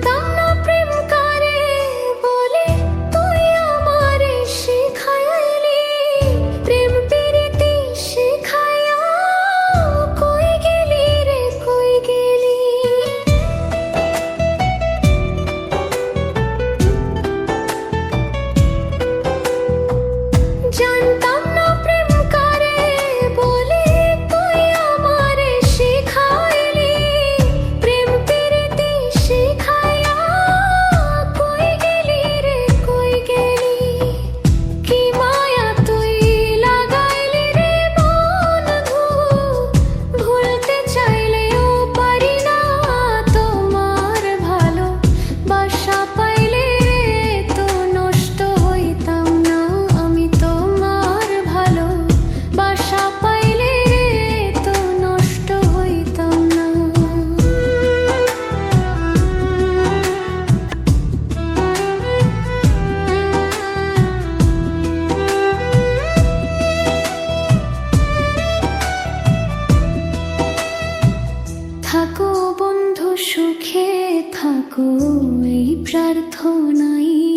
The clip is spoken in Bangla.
cantar. থাকো এই প্রার্থনাই